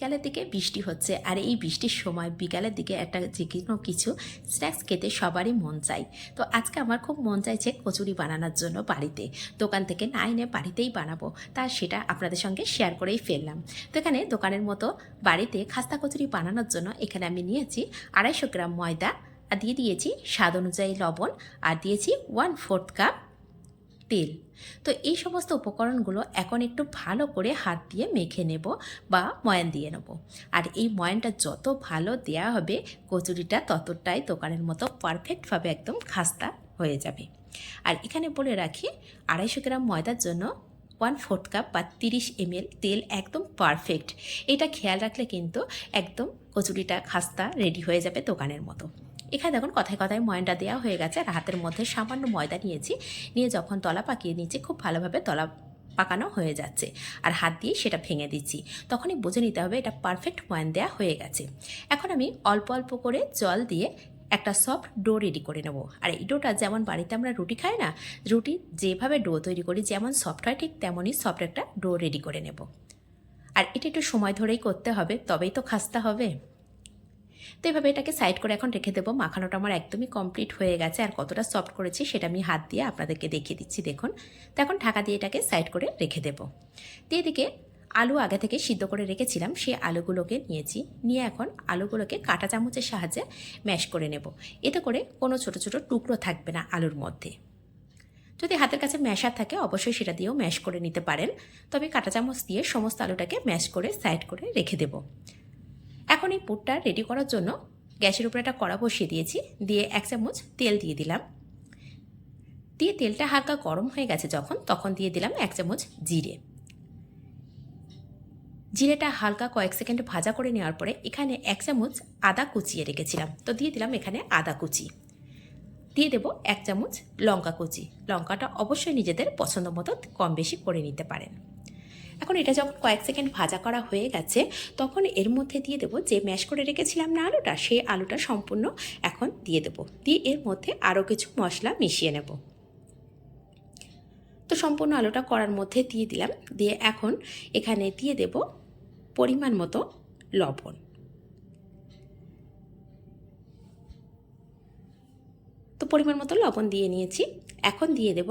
বিকালের দিকে বৃষ্টি হচ্ছে আর এই বৃষ্টির সময় বিকালের দিকে একটা যে কোনো কিছু স্ন্যাক্স খেতে সবারই মন চাই তো আজকে আমার খুব মন চাইছে কচুরি বানানোর জন্য বাড়িতে। দোকান থেকে না এনে বাড়িতেই বানাবো। তা সেটা আপনাদের সঙ্গে শেয়ার করেই ফেললাম। তো এখানে দোকানের মতো বাড়িতে খাস্তা কচুরি বানানোর জন্য এখানে আমি নিয়েছি আড়াইশো গ্রাম ময়দা, আর দিয়ে দিয়েছি স্বাদ অনুযায়ী লবণ, আর দিয়েছি ওয়ান ফোর্থ কাপ তেল। তো এই সমস্ত উপকরণগুলো এখন একটু ভালো করে হাত দিয়ে মেখে নেব বা ময়ান দিয়ে নেব। আর এই ময়ানটা যত ভালো দেয়া হবে, কচুরিটা ততটাই দোকানের মতো পারফেক্টভাবে একদম খাস্তা হয়ে যাবে। আর এখানে বলে রাখি, আড়াইশো গ্রাম ময়দার জন্য ওয়ান ফোর্থ কাপ বা তিরিশ এমএল তেল একদম পারফেক্ট এটা খেয়াল রাখলে কিন্তু একদম কচুরিটা খাস্তা রেডি হয়ে যাবে দোকানের মতো। এখানে দেখুন কথায় কথায় ময়নটা দেওয়া হয়ে গেছে। আর হাতের মধ্যে সামান্য ময়দা নিয়েছি। নিয়ে যখন তলা পাকিয়ে নিয়েছি খুব ভালোভাবে তলা পাকানো হয়ে যাচ্ছে। আর হাত দিয়ে সেটা ভেঙে দিচ্ছি। তখনই বুঝে নিতে হবে এটা পারফেক্ট ময়ান দেওয়া হয়ে গেছে। এখন আমি অল্প অল্প করে জল দিয়ে একটা সফট ডো রেডি করে নেব। আর এই ডোটা যেমন বাড়িতে আমরা রুটি খাই না, রুটি যেভাবে ডো তৈরি করি, যেমন সফট হয়, ঠিক তেমনই সফট একটা ডো রেডি করে নেব। আর এটা একটু সময় ধরেই করতে হবে, তবেই তো খাস্তা হবে। তো এভাবে এটাকে সাইড করে এখন রেখে দেবো। মাখানোটা আমার একদমই কমপ্লিট হয়ে গেছে। আর কতটা সফট করেছি সেটা আমি হাত দিয়ে আপনাদেরকে দেখিয়ে দিচ্ছি, দেখুন। তো এখন ঢাকা দিয়ে এটাকে সাইড করে রেখে দেবো। দিয়ে এদিকে আলু আগে থেকে সিদ্ধ করে রেখেছিলাম, সেই আলুগুলোকে নিয়েছি। নিয়ে এখন আলুগুলোকে কাঁটা চামচের সাহায্যে ম্যাশ করে নেব। এতে করে কোনো ছোট ছোট টুকরো থাকবে না আলুর মধ্যে। যদি হাতের কাছে ম্যাশার থাকে, অবশ্যই সেটা দিয়েও ম্যাশ করে নিতে পারেন। তবে কাঁটা চামচ দিয়ে সমস্ত আলুটাকে ম্যাশ করে সাইড করে রেখে দেবো। এখন এই পুরটা রেডি করার জন্য গ্যাসের উপরে একটা কড়া বসিয়ে দিয়েছি। দিয়ে এক চামচ তেল দিয়ে দিলাম। দিয়ে তেলটা হালকা গরম হয়ে গেছে যখন, তখন দিয়ে দিলাম এক চামচ জিরে। জিরেটা হালকা কয়েক সেকেন্ড ভাজা করে নেওয়ার পরে এখানে এক চামচ আদা কুচিয়ে রেখেছিলাম। তো দিয়ে দিলাম এখানে আদা কুচি। দিয়ে দেবো এক চামচ লঙ্কা কুচি। লঙ্কাটা অবশ্যই নিজেদের পছন্দ মতো কম বেশি করে নিতে পারেন। এখন এটা যখন কয়েক সেকেন্ড ভাজা করা হয়ে গেছে, তখন এর মধ্যে দিয়ে দেবো যে ম্যাশ করে রেখেছিলাম না আলুটা, সেই আলুটা সম্পূর্ণ এখন দিয়ে দেবো। দিয়ে এর মধ্যে আরও কিছু মশলা মিশিয়ে নেব। তো সম্পূর্ণ আলুটা করার মধ্যে দিয়ে দিলাম। দিয়ে এখন এখানে দিয়ে দেব পরিমাণ মতো লবণ। তো পরিমাণ মতো লবণ দিয়ে নিয়েছি। এখন দিয়ে দেব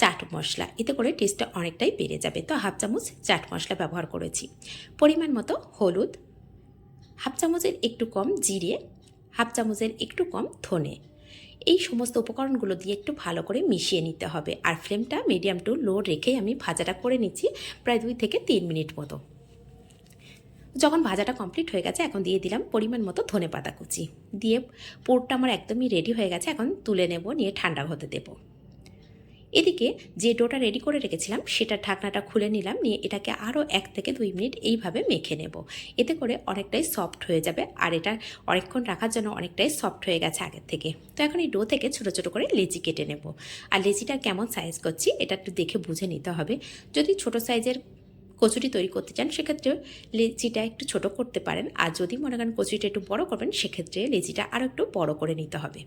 চাট মশলা, এতে করে টেস্টটা অনেকটাই বেড়ে যাবে। তো হাফ চামচ চাট মশলা ব্যবহার করেছি। পরিমাণ মতো হলুদ, হাফ চামচের একটু কম জিরে, হাফ চামচের একটু কম ধনে। এই সমস্ত উপকরণগুলো দিয়ে একটু ভালো করে মিশিয়ে নিতে হবে। আর ফ্লেমটা মিডিয়াম টু লো রেখেই আমি ভাজাটা করে নিচ্ছি প্রায় দুই থেকে তিন মিনিট মতো। যখন ভাজাটা কমপ্লিট হয়ে গেছে, এখন দিয়ে দিলাম পরিমাণ মতো ধনে পাতা কুচি। দিয়ে পোরটা আমার একদমই রেডি হয়ে গেছে, এখন তুলে নেব, নিয়ে ঠান্ডা হতে দেবো। এদিকে যে ডোটা রেডি করে রেখেছিলাম সেটা ঢাকনাটা খুলে নিলাম, নিয়ে এটাকে আরও এক থেকে দুই মিনিট এইভাবে মেখে নেব। এতে করে অনেকটাই সফট হয়ে যাবে আর এটা অনেকক্ষণ রাখার জন্য অনেকটাই সফট হয়ে গেছে আগের থেকে। তো এখন এই ডো থেকে ছোটো ছোটো করে লেচি কেটে নেব। আর লেচিটা কেমন সাইজ করছি, এটা একটু দেখে বুঝে নিতে হবে। যদি ছোট সাইজের কচুরি তৈরি করতে চান, সেক্ষেত্রে লেচিটা একটু ছোট করতে পারেন। আর যদি মনে করেন কচুরিটা একটু বড় করবেন, সেক্ষেত্রে লেচিটা আরও একটু বড় করে নিতে হবে।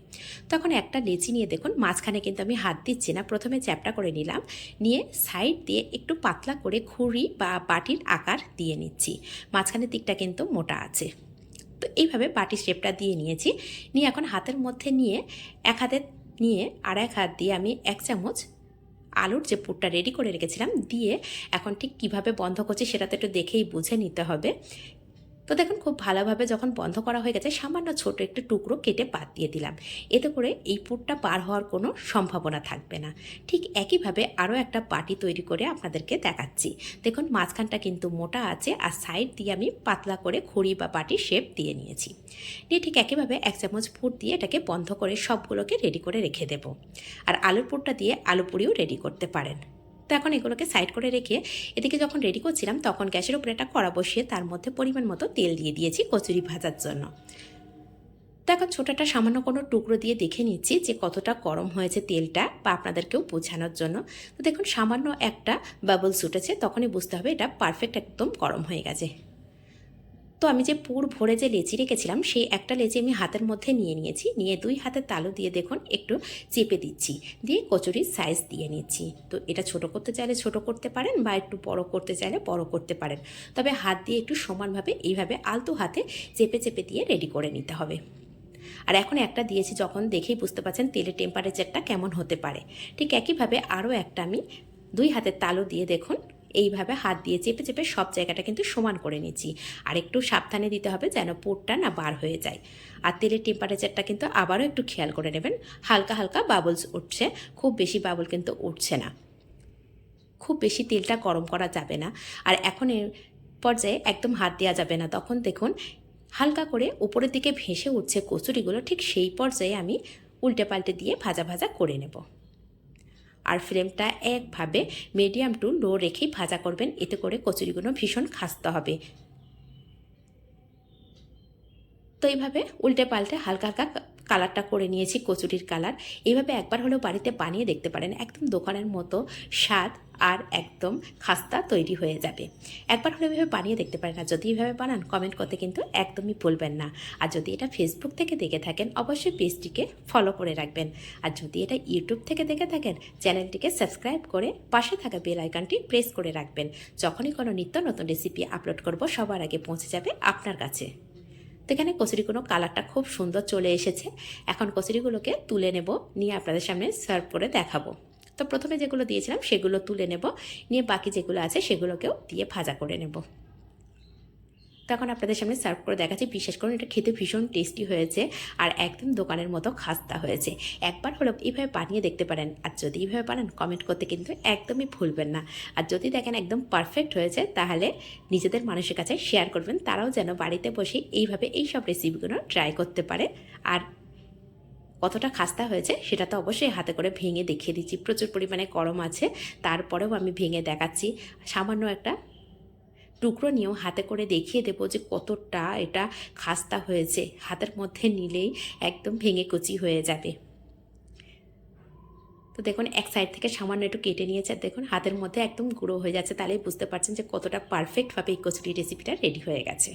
তখন একটা লেচি নিয়ে দেখুন, মাঝখানে কিন্তু আমি হাত দিচ্ছি না, প্রথমে চ্যাপটা করে নিলাম। নিয়ে সাইড দিয়ে একটু পাতলা করে খুঁড়ি বা বাটির আকার দিয়ে নিচ্ছি। মাঝখানের দিকটা কিন্তু মোটা আছে। তো এইভাবে বাটির শেপটা দিয়ে নিয়েছি। নিয়ে এখন হাতের মধ্যে নিয়ে এক হাতে নিয়ে আর এক হাত দিয়ে আমি এক চামচ আলুর যে পুরটা রেডি করে রেখেছিলাম, দিয়ে এখন ঠিক কীভাবে বন্ধ করছি সেটা তো একটু দেখেই বুঝে নিতে হবে। তো দেখুন, খুব ভালোভাবে যখন বন্ধ করা হয়ে গেছে, সামান্য ছোট একটু টুকরো কেটে বাদ দিয়ে দিলাম। এতে করে এই পুরটা পার হওয়ার কোনো সম্ভাবনা থাকবে না। ঠিক একইভাবে আরও একটা বাটি তৈরি করে আপনাদেরকে দেখাচ্ছি। দেখুন, মাঝখানটা কিন্তু মোটা আছে আর সাইড দিয়ে আমি পাতলা করে খড়ি বা বাটি শেপ দিয়ে নিয়েছি। নিয়ে ঠিক একইভাবে এক চামচ পুর দিয়ে এটাকে বন্ধ করে সবগুলোকে রেডি করে রেখে দেবো। আর আলুর পুরটা দিয়ে আলু পুরিও রেডি করতে পারেন। তো এখন এগুলোকে সাইড করে রেখে এদিকে যখন রেডি করছিলাম, তখন গ্যাসের উপরে একটা কড়া বসিয়ে তার মধ্যে পরিমাণ মতো তেল দিয়ে দিয়েছি কচুরি ভাজার জন্য। তো এখন ছোটোটা সামান্য কোনো টুকরো দিয়ে দেখে নিচ্ছি যে কতটা গরম হয়েছে তেলটা বা আপনাদেরকেও বোঝানোর জন্য। তো দেখুন, সামান্য একটা বাবলস উঠেছে তখনই বুঝতে হবে এটা পারফেক্ট একদম গরম হয়ে গেছে। তো আমি যে পুর ভরে যে লেচি রেখেছিলাম, সেই একটা লেচি আমি হাতের মধ্যে নিয়ে নিয়েছি। নিয়ে দুই হাতের তালু দিয়ে দেখুন, একটু চেপে দিচ্ছি। দিয়ে কচুরির সাইজ দিয়ে নিচ্ছি। তো এটা ছোট করতে চাইলে ছোট করতে পারেন বা একটু বড় করতে চাইলে বড় করতে পারেন। তবে হাত দিয়ে একটু সমানভাবে এইভাবে আলতো হাতে চেপে চেপে দিয়ে রেডি করে নিতে হবে। আর এখন একটা দিয়েছি যখন দেখেই বুঝতে পারছেন তেলের টেম্পারেচারটা কেমন হতে পারে। ঠিক একইভাবে আরও একটা আমি দুই হাতের তালু দিয়ে দেখুন এইভাবে হাত দিয়ে চেপে চেপে সব জায়গাটা কিন্তু সমান করে নিচ্ছি। আর একটু সাবধানে দিতে হবে যেন পোটটা না বার হয়ে যায়। আর তেলের টেম্পারেচারটা কিন্তু আবারও একটু খেয়াল করে নেবেন। হালকা হালকা বাবলস উঠছে, খুব বেশি বাবল কিন্তু উঠছে না। খুব বেশি তেলটা গরম করা যাবে না। আর এখন এর পর্যায়ে একদম হাত দেওয়া যাবে না। তখন দেখুন, হালকা করে উপরের দিকে ভেসে উঠছে কচুরিগুলো, ঠিক সেই পর্যায়ে আমি উল্টে পাল্টে দিয়ে ভাজা ভাজা করে নেব। আর ফ্লেমটা একভাবে মিডিয়াম টু লো রেখেই ভাজা করবেন। এতে করে কচুরিগুলো ভীষণ খাস্তে হবে। তো এইভাবে উল্টে পাল্টে হালকা হালকা কালারটা করে নিয়েছি, কচুরির কালার। এইভাবে একবার হলেও বাড়িতে বানিয়ে দেখতে পারেন, একদম দোকানের মতো স্বাদ আর একদম খাস্তা তৈরি হয়ে যাবে। একবার হলেও এভাবে বানিয়ে দেখতে পারেন, আর যদি এইভাবে বানান কমেন্ট করতে কিন্তু একদমই ভুলবেন না। আর যদি এটা ফেসবুক থেকে দেখে থাকেন, অবশ্যই পেজটিকে ফলো করে রাখবেন। আর যদি এটা ইউটিউব থেকে দেখে থাকেন, চ্যানেলটিকে সাবস্ক্রাইব করে পাশে থাকা বেল আইকনটি প্রেস করে রাখবেন। যখনই কোনো নিত্য নতুন রেসিপি আপলোড করব, সবার আগে পৌঁছে যাবে আপনার কাছে। তো এখানে কচুরিগুলো কালারটা খুব সুন্দর চলে এসেছে। এখন কচুরিগুলোকে তুলে নেব, নিয়ে আপনাদের সামনে সার্ভ করে দেখাবো। তো প্রথমে যেগুলো দিয়েছিলাম সেগুলো তুলে নেব, নিয়ে বাকি যেগুলো আছে সেগুলোকেও দিয়ে ভাজা করে নেব। তখন আপনাদের সামনে সার্ভ করে দেখাচ্ছি। বিশেষ করে এটা খেতে ভীষণ টেস্টি হয়েছে আর একদম দোকানের মতো খাস্তা হয়েছে। একবার হলেও এইভাবে বানিয়ে দেখতে পারেন। আর যদি এইভাবে বানান কমেন্ট করতে কিন্তু একদমই ভুলবেন না। আর যদি দেখেন একদম পারফেক্ট হয়েছে, তাহলে নিজেদের মানুষের কাছে শেয়ার করবেন। তারাও যেন বাড়িতে বসে এইভাবে এই সব রেসিপিগুলো ট্রাই করতে পারে। আর কতটা খাস্তা হয়েছে, সেটা তো অবশ্যই হাতে করে ভেঙে দেখিয়ে দিচ্ছি। প্রচুর পরিমাণে গরম আছে, তারপরেও আমি ভেঙে দেখাচ্ছি। সামান্য একটা টুকরো নিয়েও হাতে করে দেখিয়ে দেবো যে কতটা এটা খাস্তা হয়েছে। হাতের মধ্যে নিলেই একদম ভেঙে কুচি হয়ে যাবে। তো দেখুন, এক সাইড থেকে সামান্য একটু কেটে নিয়েছে। দেখুন, হাতের মধ্যে একদম গুঁড়ো হয়ে যাচ্ছে। তাহলে বুঝতে পারছেন যে কতটা পারফেক্টভাবে এই কচুরি রেসিপিটা রেডি হয়ে গেছে।